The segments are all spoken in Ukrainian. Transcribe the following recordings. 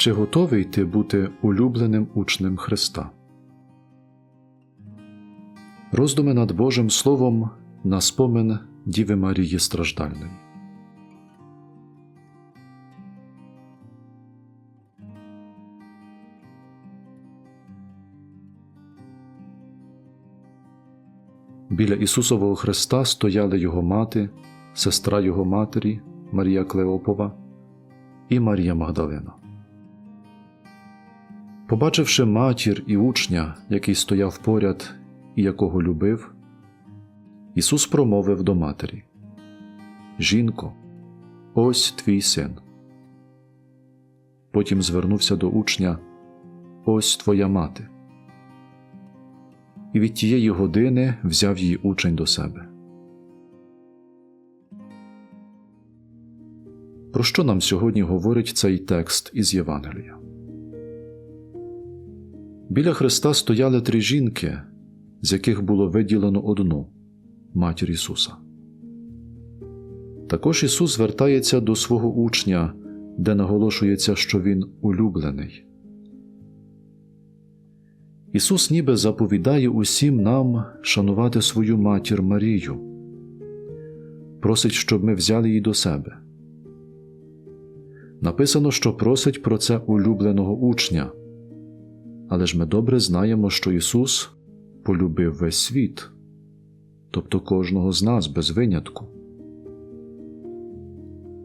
Чи готовий ти бути улюбленим учнем Христа? Роздуми над Божим Словом на спомин Діви Марії Страждальної. Біля Ісусового Христа стояли Його мати, сестра Його матері Марія Клеопова і Марія Магдалина. Побачивши матір і учня, який стояв поряд і якого любив, Ісус промовив до матері: Жінко, ось твій син. Потім звернувся до учня: Ось твоя мати. І від тієї години взяв її учень до себе. Про що нам сьогодні говорить цей текст із Євангелія? Біля Христа стояли три жінки, з яких було виділено одну матір Ісуса. Також Ісус звертається до свого учня, де наголошується, що Він улюблений. Ісус ніби заповідає усім нам шанувати свою матір Марію, просить, щоб ми взяли її до себе. Написано, що просить про це улюбленого учня, але ж ми добре знаємо, що Ісус полюбив весь світ, тобто кожного з нас без винятку.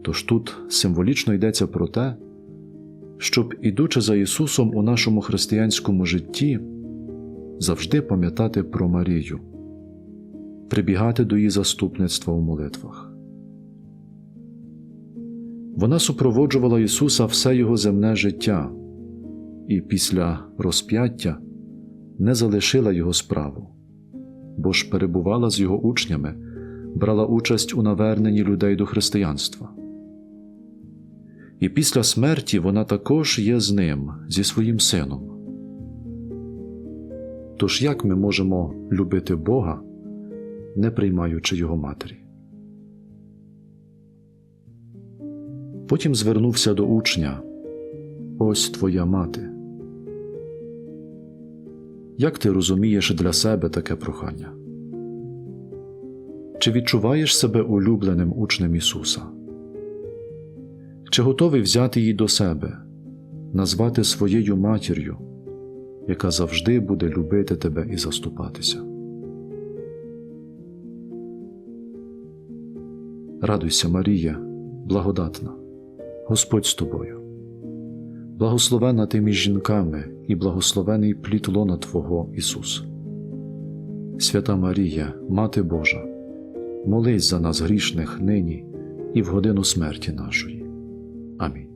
Тож тут символічно йдеться про те, щоб, ідучи за Ісусом у нашому християнському житті, завжди пам'ятати про Марію, прибігати до її заступництва у молитвах. Вона супроводжувала Ісуса все Його земне життя і після розп'яття не залишила Його справу, бо ж перебувала з його учнями, брала участь у наверненні людей до християнства. І після смерті вона також є з ним, зі своїм сином. Тож як ми можемо любити Бога, не приймаючи Його матері? Потім звернувся до учня Ось твоя мати. Як ти розумієш для себе таке прохання? Чи відчуваєш себе улюбленим учнем Ісуса? Чи готовий взяти її до себе, назвати своєю матір'ю, яка завжди буде любити тебе і заступатися? Радуйся, Марія, благодатна, Господь з тобою. Благословена ти між жінками і благословений плід лона Твого Ісус. Свята Марія, Мати Божа, молись за нас грішних нині і в годину смерті нашої. Амінь.